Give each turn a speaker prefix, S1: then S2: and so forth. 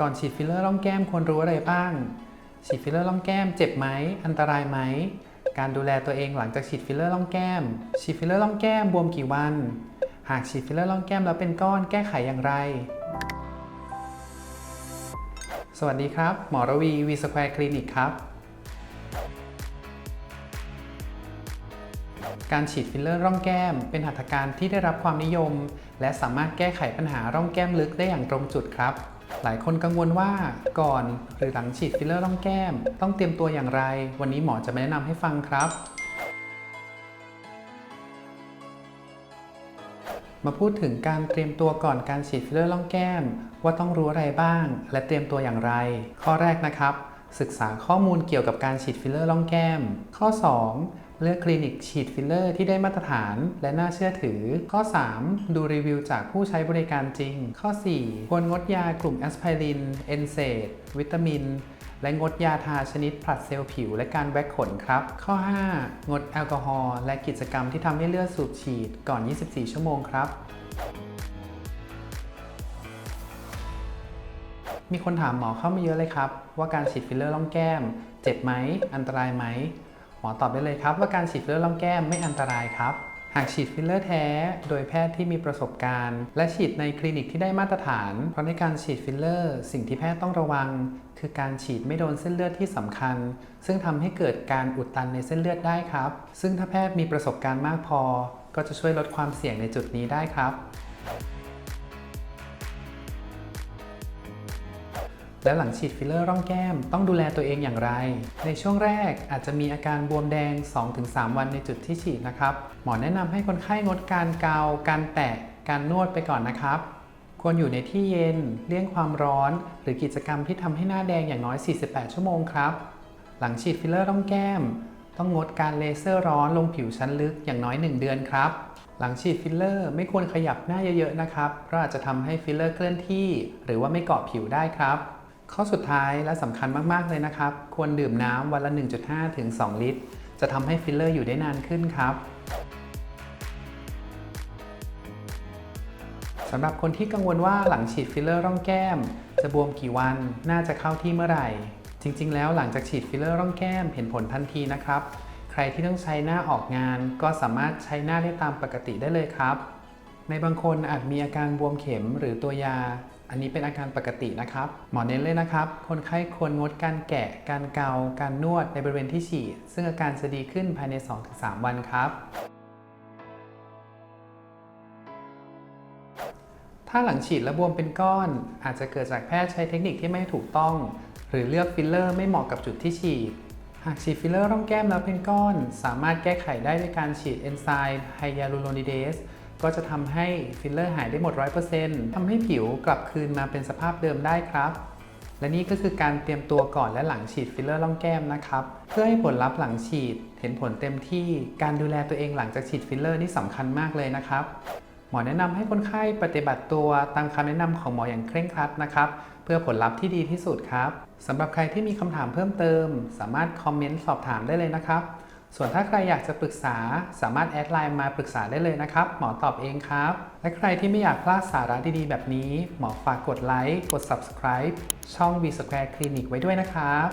S1: ก่อนฉีดฟิลเลอร์ร่องแก้มควรรู้อะไรบ้าง ฉีดฟิลเลอร์ร่องแก้มเจ็บไหม อันตรายไหม การดูแลตัวเองหลังจากฉีดฟิลเลอร์ร่องแก้ม ฉีดฟิลเลอร์ร่องแก้มบวมกี่วัน หากฉีดฟิลเลอร์ร่องแก้มแล้วเป็นก้อนแก้ไขอย่างไร สวัสดีครับ หมอระวีวีสแควร์คลินิกครับ การฉีดฟิลเลอร์ร่องแก้ม เป็นหัตถการที่ได้รับความนิยม และสามารถแก้ไขปัญหาร่องแก้มลึกได้อย่างตรงจุดครับ หลายคนกังวลว่าก่อนหรือหลังฉีดฟิลเลอร์ร่องแก้ม ต้องเตรียมตัวอย่างไร วันนี้หมอจะมาแนะนำให้ฟังครับ มาพูดถึงการเตรียมตัวก่อนการฉีดฟิลเลอร์ร่องแก้ม ว่าต้องรู้อะไรบ้าง และเตรียมตัวอย่างไร ข้อแรกนะครับ ศึกษาข้อมูลเกี่ยวกับการฉีดฟิลเลอร์ร่องแก้ม ข้อ 2 เลือกคลินิกฉีดฟิลเลอร์ที่ได้มาตรฐานและน่าเชื่อถือ ข้อ 3 ดูรีวิวจากผู้ใช้บริการจริง ข้อ 4 ควรงดยากลุ่มแอสไพริน เอนเซดวิตามิน และงดยาทาชนิดผลัดเซลล์ผิวและการแว็กขนครับ ข้อ 5 งดแอลกอฮอล์และกิจกรรมที่ทำให้เลือดสูบฉีดก่อน 24 ชั่วโมงครับมีคนถามหมอเข้ามาเยอะเลยครับ ว่าการฉีดฟิลเลอร์ล่องแก้ม เจ็บไหม อันตรายไหม หมอตอบได้เลยครับ ว่าการฉีดฟิลเลอร์ล่องแก้มไม่อันตรายครับ หากฉีดฟิลเลอร์แท้ โดยแพทย์ที่มีประสบการณ์ และฉีดในคลินิกที่ได้มาตรฐาน เพราะในการฉีดฟิลเลอร์ สิ่งที่แพทย์ต้องระวัง คือการฉีดไม่โดนเส้นเลือดที่สำคัญ ซึ่งทำให้เกิดการอุดตันในเส้นเลือดได้ครับ ซึ่งถ้าแพทย์มีประสบการณ์มากพอ ก็จะช่วยลดความเสี่ยงในจุดนี้ได้ครับ และหลังฉีดฟิลเลอร์ร่องแก้มต้องดูแลตัวเองอย่างไร ในช่วงแรกอาจจะมีอาการบวมแดง 2-3 วันในจุดที่ฉีดนะครับ หมอแนะนำให้คนไข้งดการเกา การแตะ การนวดไปก่อนนะครับ ควรอยู่ในที่เย็น เลี่ยงความร้อน หรือกิจกรรมที่ทำให้หน้าแดงอย่างน้อย 48 ชั่วโมงครับ หลังฉีดฟิลเลอร์ร่องแก้ม ต้องงดการเลเซอร์ร้อนลงผิวชั้นลึกอย่างน้อย 1 เดือนครับหลังฉีดฟิลเลอร์ไม่ควรขยับหน้าเยอะๆนะครับ เพราะอาจจะทำให้ฟิลเลอร์เคลื่อนที่ หรือว่าไม่เกาะผิวได้ครับ ข้อสุดท้ายและสำคัญมาก ๆ เลยนะครับ ควรดื่มน้ำวันละ 1.5 ถึง 2 ลิตร จะทำให้ฟิลเลอร์อยู่ได้นานขึ้นครับสำหรับคนที่กังวลว่าหลังฉีดฟิลเลอร์ร่องแก้ม จะบวมกี่วัน น่าจะเข้าที่เมื่อไหร่ จริง ๆ แล้วหลังจากฉีดฟิลเลอร์ร่องแก้มเห็นผลทันทีนะครับ ใครที่ต้องใช้หน้าออกงาน ก็สามารถใช้หน้าได้ตามปกติได้เลยครับ ในบางคนอาจมีอาการบวมเข็มหรือตัวยา อันนี้เป็นอาการปกตินะครับ หมอเน้นเลยนะครับ คนไข้ควรงดการแกะ การเกา การนวดในบริเวณที่ฉีดซึ่งอาการจะดีขึ้นภายใน 2-3 วันครับ ถ้าหลังฉีดแล้วบวมเป็นก้อน อาจจะเกิดจากแพทย์ใช้เทคนิคที่ไม่ถูกต้อง หรือเลือกฟิลเลอร์ไม่เหมาะกับจุดที่ฉีด หากฉีดฟิลเลอร์ร่องแก้มแล้วเป็นก้อน สามารถแก้ไขได้ด้วยการฉีดเอนไซม์ไฮยาลูโรนิเดส ก็จะทำให้ฟิลเลอร์หายได้หมด 100%ทำให้ผิวกลับคืนมาเป็นสภาพเดิมได้ครับ และนี่ก็คือการเตรียมตัวก่อนและหลังฉีดฟิลเลอร์ร่องแก้มนะครับ เพื่อให้ผลลัพธ์หลังฉีดเห็นผลเต็มที่ การดูแลตัวเองหลังจากฉีดฟิลเลอร์นี่สำคัญมากเลยนะครับ หมอแนะนำให้คนไข้ปฏิบัติตัวตามคำแนะนำของหมออย่างเคร่งครัดนะครับ เพื่อผลลัพธ์ที่ดีที่สุดครับสำหรับใครที่มีคำถามเพิ่มเติม สามารถคอมเมนต์สอบถามได้เลยนะครับ ส่วนถ้าใครอยากจะปรึกษาสามารถแอดไลน์มาปรึกษาได้เลยนะครับ หมอตอบเองครับ และใครที่ไม่อยากพลาดสาระดีๆ แบบนี้ หมอฝากกดไลค์ กด subscribe ช่อง V Square Clinic ไว้ด้วยนะครับ